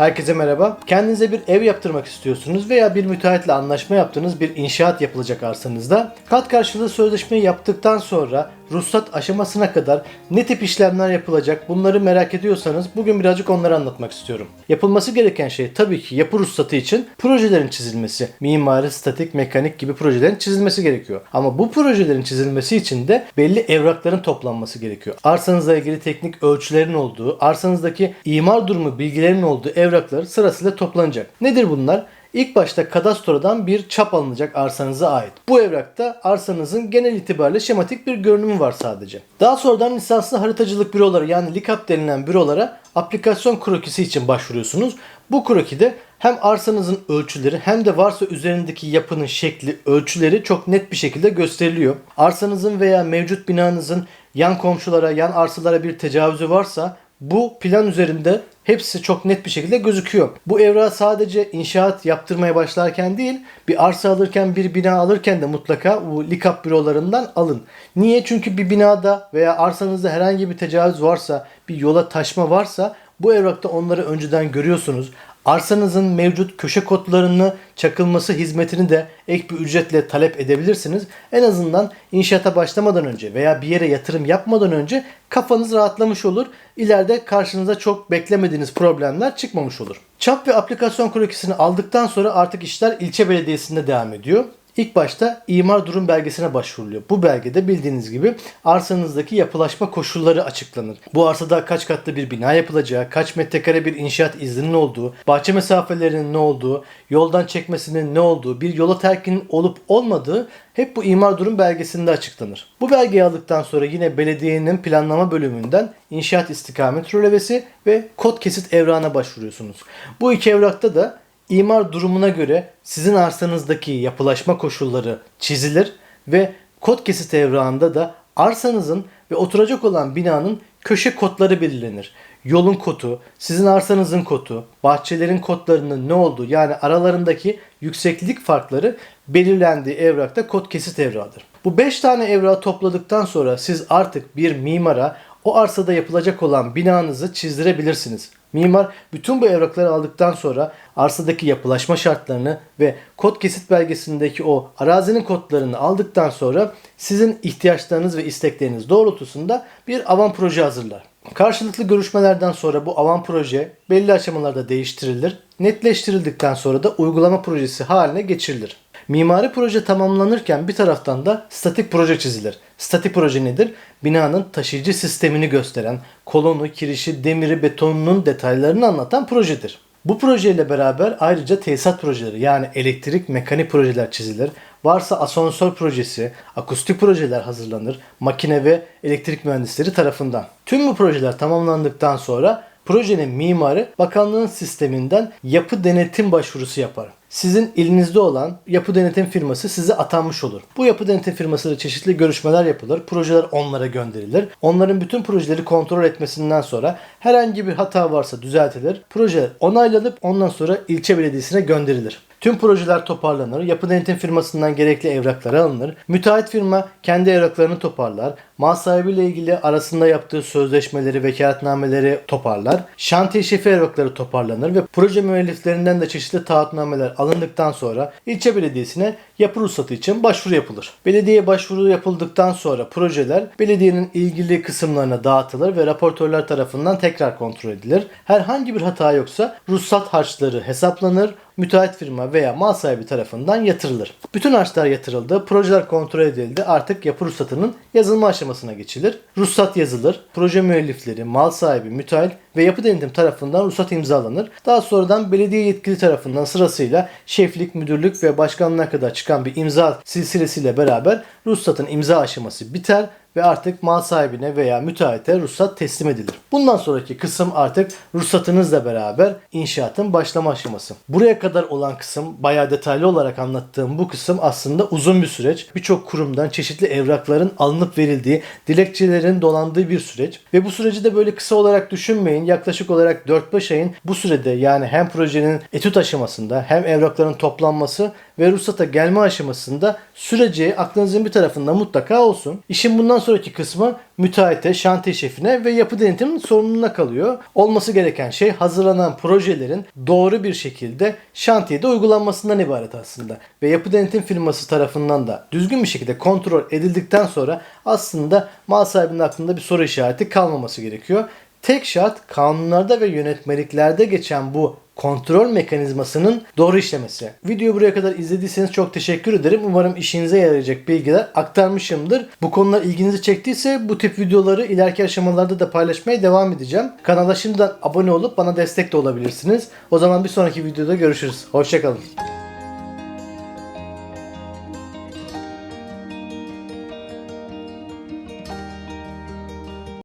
Herkese merhaba. Kendinize bir ev yaptırmak istiyorsunuz veya bir müteahhitle anlaşma yaptığınız bir inşaat yapılacak arsanızda. Kat karşılığı sözleşmeyi yaptıktan sonra ruhsat aşamasına kadar ne tip işlemler yapılacak bunları merak ediyorsanız bugün birazcık onları anlatmak istiyorum. Yapılması gereken şey tabii ki yapı ruhsatı için projelerin çizilmesi. Mimari, statik, mekanik gibi projelerin çizilmesi gerekiyor. Ama bu projelerin çizilmesi için de belli evrakların toplanması gerekiyor. Arsanızla ilgili teknik ölçülerin olduğu, arsanızdaki imar durumu bilgilerinin olduğu evraklar sırasıyla toplanacak. Nedir bunlar? İlk başta kadastrodan bir çap alınacak arsanıza ait. Bu evrakta arsanızın genel itibariyle şematik bir görünümü var sadece. Daha sonradan lisanslı haritacılık büroları yani LİKAP denilen bürolara aplikasyon krokisi için başvuruyorsunuz. Bu krokide hem arsanızın ölçüleri hem de varsa üzerindeki yapının şekli, ölçüleri çok net bir şekilde gösteriliyor. Arsanızın veya mevcut binanızın yan komşulara, yan arsalara bir tecavüzü varsa bu plan üzerinde hepsi çok net bir şekilde gözüküyor. Bu evrağı sadece inşaat yaptırmaya başlarken değil, bir arsa alırken, bir bina alırken de mutlaka bu likap bürolarından alın. Niye? Çünkü bir binada veya arsanızda herhangi bir tecavüz varsa, bir yola taşma varsa bu evrakta onları önceden görüyorsunuz. Arsanızın mevcut köşe kodlarını çakılması hizmetini de ek bir ücretle talep edebilirsiniz. En azından inşaata başlamadan önce veya bir yere yatırım yapmadan önce kafanız rahatlamış olur. İleride karşınıza çok beklemediğiniz problemler çıkmamış olur. Çap ve aplikasyon krokisini aldıktan sonra artık işler ilçe belediyesinde devam ediyor. İlk başta imar durum belgesine başvuruluyor. Bu belgede bildiğiniz gibi arsanızdaki yapılaşma koşulları açıklanır. Bu arsada kaç katlı bir bina yapılacağı, kaç metrekare bir inşaat izninin olduğu, bahçe mesafelerinin ne olduğu, yoldan çekmesinin ne olduğu, bir yola terkinin olup olmadığı hep bu imar durum belgesinde açıklanır. Bu belgeyi aldıktan sonra yine belediyenin planlama bölümünden inşaat istikamet rölevesi ve kod kesit evrağına başvuruyorsunuz. Bu iki evrakta da imar durumuna göre sizin arsanızdaki yapılaşma koşulları çizilir ve kod kesit evrağında da arsanızın ve oturacak olan binanın köşe kodları belirlenir. Yolun kodu, sizin arsanızın kodu, bahçelerin kodlarının ne olduğu yani aralarındaki yükseklik farkları belirlendiği evrakta kod kesit evrağıdır. Bu 5 tane evrağı topladıktan sonra siz artık bir mimara o arsada yapılacak olan binanızı çizdirebilirsiniz. Mimar bütün bu evrakları aldıktan sonra arsadaki yapılaşma şartlarını ve kod kesit belgesindeki o arazinin kodlarını aldıktan sonra sizin ihtiyaçlarınız ve istekleriniz doğrultusunda bir avan proje hazırlar. Karşılıklı görüşmelerden sonra bu avan proje belli aşamalarda değiştirilir. Netleştirildikten sonra da uygulama projesi haline geçirilir. Mimari proje tamamlanırken bir taraftan da statik proje çizilir. Statik proje nedir? Binanın taşıyıcı sistemini gösteren, kolonu, kirişi, demiri, betonunun detaylarını anlatan projedir. Bu projeyle beraber ayrıca tesisat projeleri yani elektrik, mekanik projeler çizilir. Varsa asansör projesi, akustik projeler hazırlanır makine ve elektrik mühendisleri tarafından. Tüm bu projeler tamamlandıktan sonra projenin mimarı bakanlığın sisteminden yapı denetim başvurusu yapar sizin elinizde olan yapı denetim firması size atanmış olur. Bu yapı denetim firmasıyla çeşitli görüşmeler yapılır. Projeler onlara gönderilir. Onların bütün projeleri kontrol etmesinden sonra herhangi bir hata varsa düzeltilir. Projeler onaylanıp ondan sonra ilçe belediyesine gönderilir. Tüm projeler toparlanır. Yapı denetim firmasından gerekli evraklar alınır. Müteahhit firma kendi evraklarını toparlar. Mal sahibiyle ilgili arasında yaptığı sözleşmeleri, vekaletnameleri toparlar. Şantiye şefi evrakları toparlanır ve proje müelliflerinden de çeşitli taahhütnameler alındıktan sonra ilçe belediyesine yapı ruhsatı için başvuru yapılır. Belediyeye başvuru yapıldıktan sonra projeler belediyenin ilgili kısımlarına dağıtılır ve raportörler tarafından tekrar kontrol edilir. Herhangi bir hata yoksa ruhsat harçları hesaplanır müteahhit firma veya mal sahibi tarafından yatırılır. Bütün harçlar yatırıldı, projeler kontrol edildi. Artık yapı ruhsatının yazılma aşamasına geçilir. Ruhsat yazılır. Proje müellifleri, mal sahibi, müteahhit ve yapı denetim tarafından ruhsat imzalanır. Daha sonradan belediye yetkili tarafından sırasıyla şeflik, müdürlük ve başkanlığa kadar çıkan bir imza silsilesiyle beraber ruhsatın imza aşaması biter ve artık mal sahibine veya müteahhite ruhsat teslim edilir. Bundan sonraki kısım artık ruhsatınızla beraber inşaatın başlama aşaması. Buraya kadar olan kısım bayağı detaylı olarak anlattığım bu kısım aslında uzun bir süreç. Birçok kurumdan çeşitli evrakların alınıp verildiği, dilekçelerin dolandığı bir süreç. Ve bu süreci de böyle kısa olarak düşünmeyin. Yaklaşık olarak 4-5 ayın bu sürede yani hem projenin etüt aşamasında hem evrakların toplanması ve ruhsata gelme aşamasında süreci aklınızın bir tarafında mutlaka olsun. İşin bundan sonraki kısmı müteahhite, şantiye şefine ve yapı denetiminin sorumluluğuna kalıyor. Olması gereken şey hazırlanan projelerin doğru bir şekilde şantiyede uygulanmasından ibaret aslında. Ve yapı denetim firması tarafından da düzgün bir şekilde kontrol edildikten sonra aslında mal sahibinin aklında bir soru işareti kalmaması gerekiyor. Tek şart kanunlarda ve yönetmeliklerde geçen bu kontrol mekanizmasının doğru işlemesi. Videoyu buraya kadar izlediyseniz çok teşekkür ederim. Umarım işinize yarayacak bilgiler aktarmışımdır. Bu konular ilginizi çektiyse bu tip videoları ileriki aşamalarda da paylaşmaya devam edeceğim. Kanala şimdiden abone olup bana destek de olabilirsiniz. O zaman bir sonraki videoda görüşürüz. Hoşçakalın.